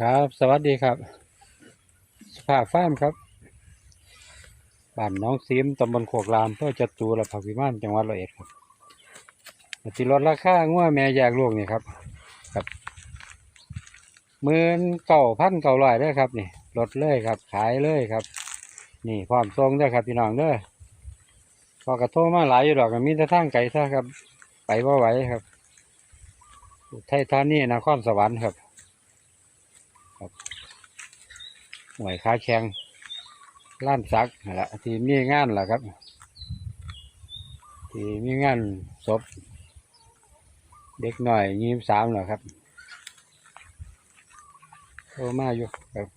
ครับ สวัสดีครับ สภาพฟามครับบ้านน้องซีมตำบลโคกรามเพื่อจัตูและผักวิมานจังหวัดร้อยเอ็ดครับติลดราคางัวแม่แยกลูกนี่ครับครับหมื่นเก้าพันเก้าร้อยเด้ครับนี่ลดเลยครับ ขายเลยครับ นี่พร้อมทรงเด้ครับพี่น้องเด้อพอกระโทมาหลายอยู่ดอกมีแต่ทางไกลซะครับ ไปว่าไหวครับอุทัยธานีนครสวรรค์ครับ หวยค้าแข่งล้านซักนั่นแหละที่มีงานแหละครับ ที่มีงานศพเด็กหน่อยยี่สามเหรอครับโทรมาอยู่ครับ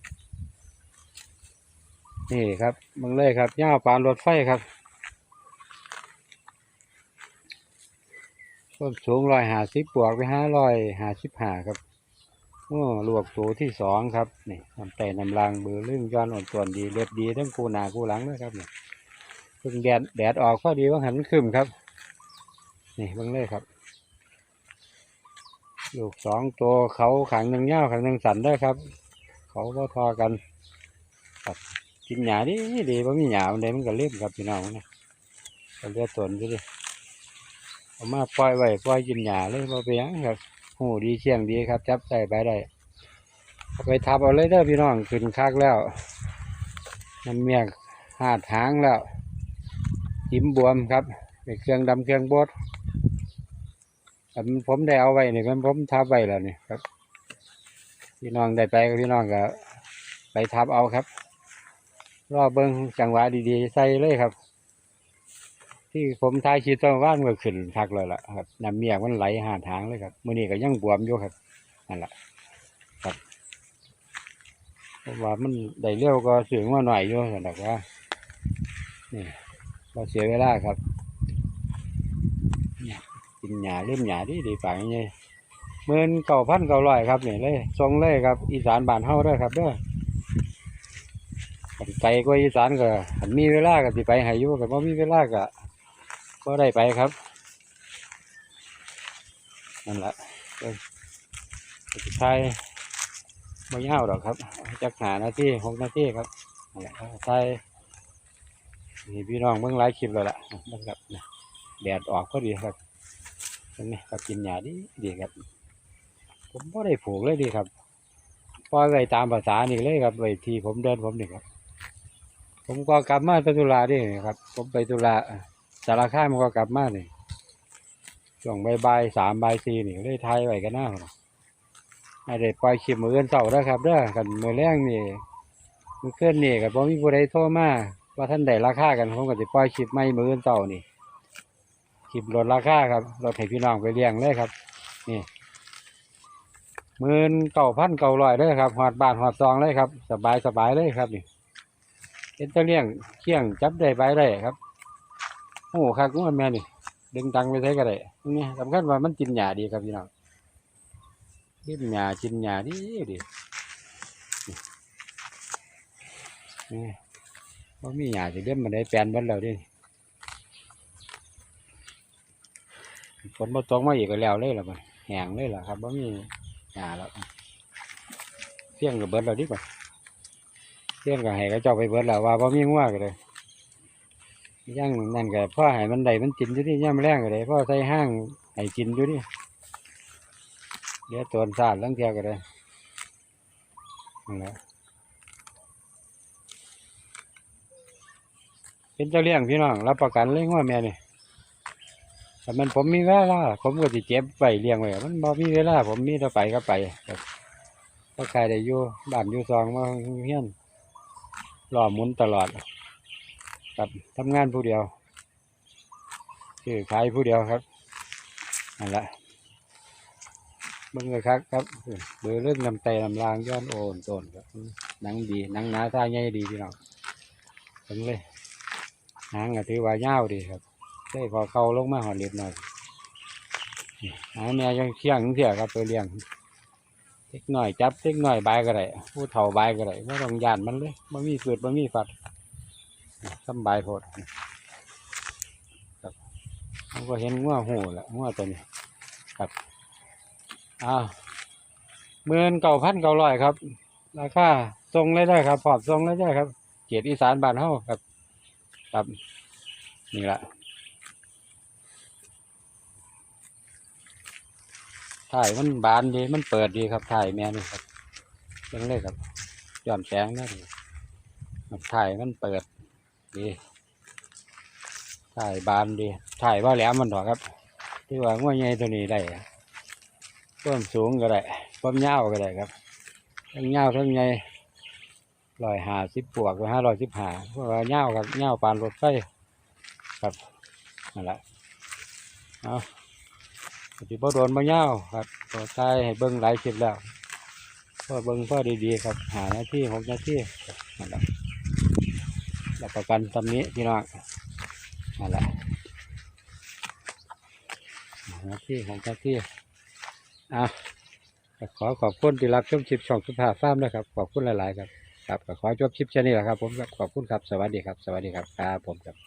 นี่ครับมึงเลยครับย่าปานรถไฟครับส้นสูงร้อยหาสิบบวกไปห้าร้อยหาสิบห้าครับ โอ้ลวกตัวที่สองครับนี่น้ำไต่น้ำลางเบือลึ่องย้อนอ่อนส่วนดีเล็บดีทั้งกูหนากูหลังนะครับนี่เพิ่งแดดแดดออกพอดีว่าหันขึ้นครับ นี่เบิ่งเลยครับ ลูกสองตัวเขาขังหนึ่งเง่าขังหนึ่งสันได้ครับ เขาก็ทอกันครับกินหญ้าดีดีว่ามีหญ้ามันได้มันก็เล่มครับพี่น้องนะก็เลือดตนไปดิเอามาปล่อยไว้ปล่อยกินหญ้าเลยมาไปหยังครับ โอ้ดีเชียงดีครับ จับใส่ไปได้ไปทับเอาเลยเด้อพี่น้องขึ้นคักแล้วน้ำเมียกหาดหางแล้วจิ้มบวมครับเป็นเครื่องดำเครื่องบดอันผมได้เอาไว้นี่มันผมทับไว้แล้วนี่ครับ พี่น้องได้ไปก็พี่น้องก็ไปทับเอาครับ รอเบิ้งจังหวะดีๆใส่เลยครับ ที่ผมทายชีตว่านก็ขึ้นคักเลยล่ะครับน้ำเมียกมันไหลหาทางเลยครับมื่อนี้ก็ยังบวมอยู่ครับนั่นแหละครับเพราะว่ามันได้เร็วก็สูงมาหน่อยอยู่สำหรับว่านี่เราเสียเวลาครับเนี่ยกินหญ้าเล่มหญ้าดีดีฝ่ายนี้เมื่นเก่าพันเก่าร้อยครับนี่เลยทรงเลยครับ อีสานบานเฮาด้อครับเด้อไกลกว่าอีสานก็คันมีเวลาก็สิไปให้อยู่ก็บ่มีเวลาก็ ก็ได้ไปครับ นั่นแหละก็สุดท้ายไม่ยาวหรอกครับจักหานาทีหกนาทีครับใช่นี่พี่น้องเบิ่งไลฟ์คลิปแล้วล่ะเบิ่งครับแดดออกก็ดีครับนี้ก็กินหญ้าดีดีครับ ผมก็ได้ผูกเลยดีครับปล่อยไว้ตามภาษานี่เลยครับไว้ที่ผมเดินผมนี่ครับ ผมก็กลับมาตุลาดิครับ ผมไปตุลา สารค่ามมันก็กลับมานี่ช่วงบ่ายๆสามใบสี่นี่เลยไทยไว้กันหน้าพุ่นให้ได้ปล่อยคลิปมือเงินเสาร์ด้ครับเด้อกันมือแรงนี่มือเคลื่อนนี่กับผมมีผู้ใดโทรมาว่าท่านได้ราคากันผมก็จะปล่อยคลิปไม่มือเงินเสาร์นี่คลิปลดราคาครับลดให้พี่น้องไปเลี้ยงเลยครับ นี่หมื่นเก้าพันเก้าร้อยเลยครับหอดบาทหอดซองเลยครับ สบายสบายเลยครับนี่เป็นตะเลี้ยงเคี่ยงจับได้ไปได้ครับ โอ้คักว่าแม่นี่ดึงตังไปใช้ก็ได้นี่สำคัญว่ามันกินหญ้าดีครับพี่น้องกินหญ้ากินหญ้าดีดีนี่นี่พอมีหญ้าจะเล่มมันได้แปลนเบันแล้วเดิฝนมาตกมาอีกก็แล้วเลยล่ะมันแห้งเลยล่ะครับว่ามีหญ้าแล้วเที่ยงกับเบิดแล้วดิบ่ะเที่ยงกับให้เขาเจ้าไปเบิร์ดแล้วว่าว่ามีงัวก็เลย ย่างนั่นก็พ่อให้มันได้มันกินอยู่ที่ย่ามแรงก็ได้พ่อใส่ห้างให้กินอยู่ที่เดี๋ยวตัวสาดลังเทียก็ได้นั่นแหละเป็นเจ้าเลี้ยงพี่น้องรับประกันเลยว่าแม่นี่แต่มันผมมีเวลาผมก็จะเจ็บไปเลี้ยงไว้มันบ่มีเวลา ผมมีแต่ไปก็ไปก็ใครได้อยู่บ้านอยู่ซองมาเฮี้ยนรอหมุนตลอด ครับทำงานผู้เดียวคือขายผู้เดียวครับนั่นแหละเบิ่งเลยครับครับเบือเรื่องนำไตนำรางย้อนโอนโตนครับหนังดีหนังหนาท่าใหญ่ดีพี่น้องเบิ่งเลยหางก็ถือว่าเงาดีครับใส่พอเขาลงมาหอดเล็บหน่อยนี่หางแม่ยังเคี่ยงเสียครับไปเลี้ยงเล็กหน่อยจับเล็กหน่อยใบก็ได้ผู้เฒ่าใบก็ได้ไม่ต้องยานมันเลยมันมีฟืดมันมีฟัด สบายโพดครับเขาก็เห็นงัวหูแหละงัวตัวนี้ครับอ้าวหมื่นเก้าพันเก้าร้อยครับ ราคาทรงเลยได้ครับพอมทรงเลยได้ครับ เกียรติอีสานบ้านเฮาครับ ครับนี่ละถ่ายมันบานดีมันเปิดดีครับถ่ายแม่นี่ครับยังเลยครับย้อนแสงนี่ถ่ายมันเปิด ดีถ่ายบานดี ถ่ายว่าแหลมมันดอครับ ที่ว่าง่วยใหญ่ตัวนี้ได้อะความสูงก็ได้ความยาวก็ได้ครับทั้งยาวทั้งใหญ่ร้อยหาสิบบวกห้าร้อยสิบหาเพราะว่ายาครับยาปานรถไฟครับนั่นแหละเอาปฏิบัติโดนมายาครับตัวใช้ให้เบิ้งหลายคลิปแล้วพอเบิ้งพอดีๆครับ หาหน้าที่หกหน้าที่นั่นแหละ รับประกันตำนี้พี่น้องนั่นแหละหน้าที่ของเจ้าที่อะขอขอบคุณที่รับชมชิปช่องสุภาพฟาร์มนะครับ ขอบคุณหลาย ๆ ครับ ครับขอจบชิปแค่นี้แหละครับผมขอบคุณครับ สวัสดีครับ สวัสดีครับ ครับผมครับ